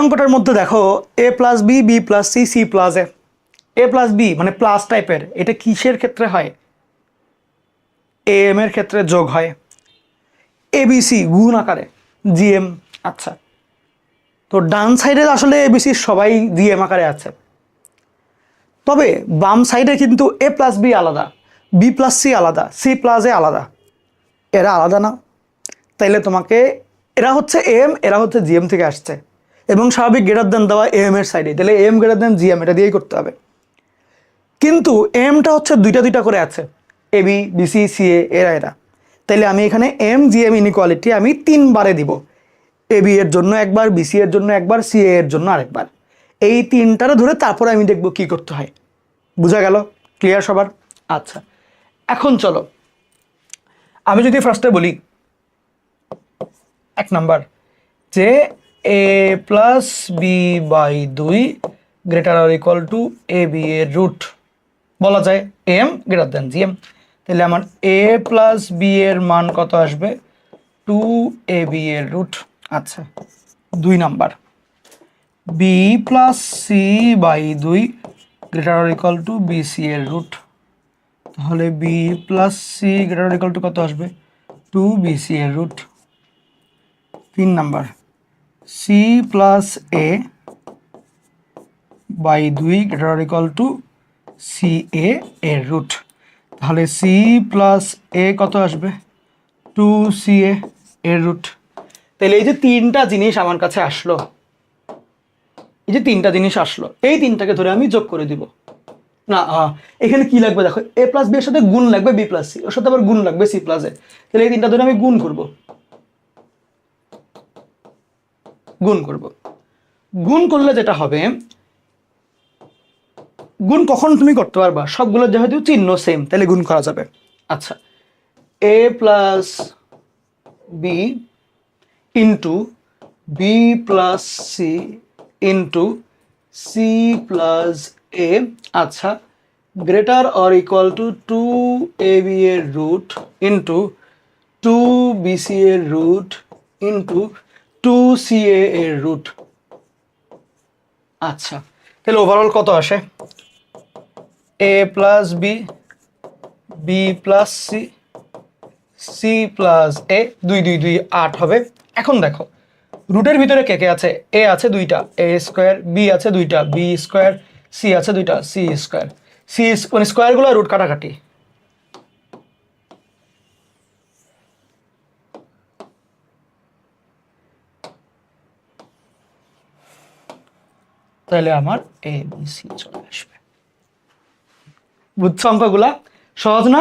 অঙ্কটার মধ্যে দেখো A plus B B plus C C plus A A plus B মানে plus টাইপের এটা কিসের ক্ষেত্রে হয়? এ এম এর ক্ষেত্রে যোগ হয়। এবিসি গুণ আকারে জিএম আচ্ছা। তো ডান সাইডে আসলে এ বি এবিসি সবাই জিএম আকারে আছে। তবে বাম সাইডে কিন্তু এ প্লাস বি আলাদা বি প্লাস সি আলাদা সি প্লাস এ আলাদা। এরা আলাদা না। তাইলে তোমাকে, এরা হচ্ছে এম এরা হচ্ছে জিএম থেকে আসছে। এবং স্বাভাবিক গ্রেটার দেন দেওয়া এম এর সাইডে তাহলে এম গ্রেটার দেন জিএম এটা দিয়েই করতে হবে। কিন্তু এমটা হচ্ছে দুইটা দুইটা করে আছে। A B BC C A এরা এরা তাইলে আমি এখানে এম জিএম ইনইকোয়ালিটি আমি তিনবারে দিব। বি এর জন্য একবার বিসি এর জন্য একবার সি এ এর জন্য আরেকবার। এই তিনটারে ধরে তারপরে আমি দেখব কি করতে হয়। বুঝা গেল? ক্লিয়ার সবার? আচ্ছা। এখন চলো। আমি যদি ফার্স্টে বলি, এক নাম্বার, যে এ প্লাস বি বাই দুই greater or equal to A B এর রুট বলা যায় M greater than G M তাহলে আমার এ প্লাস বি এর মান কত আসবে? টু এ বি এর রুট আচ্ছা। দুই number. B plus C by দুই greater or equal to B C এর রুট তাহলে B plus C greater equal to কত আসবে? টু বি সি এর রুট তিন number. C plus A by দুই greater equal to C A এর root তাহলে সি প্লাস এ কত আসবে? টু সি এ এর রুট তাহলে এই যে তিনটা জিনিস আমার কাছে আসলো, এই যে তিনটা জিনিস আসলো, এই তিনটাকে ধরে আমি যোগ করে দিব। না এখানে কি লাগবে? দেখো এ প্লাস বি এর সাথে গুণ লাগবে বি প্লাস সি ওর সাথে আবার গুণ লাগবে সি প্লাস এ তাহলে এই তিনটা ধরে আমি গুণ করব। গুণ করব। গুণ করলে যেটা হবে, গুণ কখন তুমি করতে পারবা? সবগুলো যেহেতু চিহ্ন সেম তাহলে গুণ করা যাবে। আচ্ছা A plus B into B plus C into C plus A আচ্ছা greater or equal to two A B এর root into two B C এর root into two C A এর রুট আচ্ছা। তাহলে ওভারঅল কত আসে? A plus B B plus C C plus A দুই দুই দুই আট হবে। এখন দেখো রুটের ভিতরে কে কে আছে? এ আছে দুইটা এ স্কোয়ার বি আছে দুইটা বি স্কোয়ার সি আছে দুইটা সি স্কোয়ার সি মানে স্কোয়ারগুলো রুট কাটাকাটি। তাহলে আমার এ বি সি চলে আসবে। সংখ্যাগুলা সহজ না?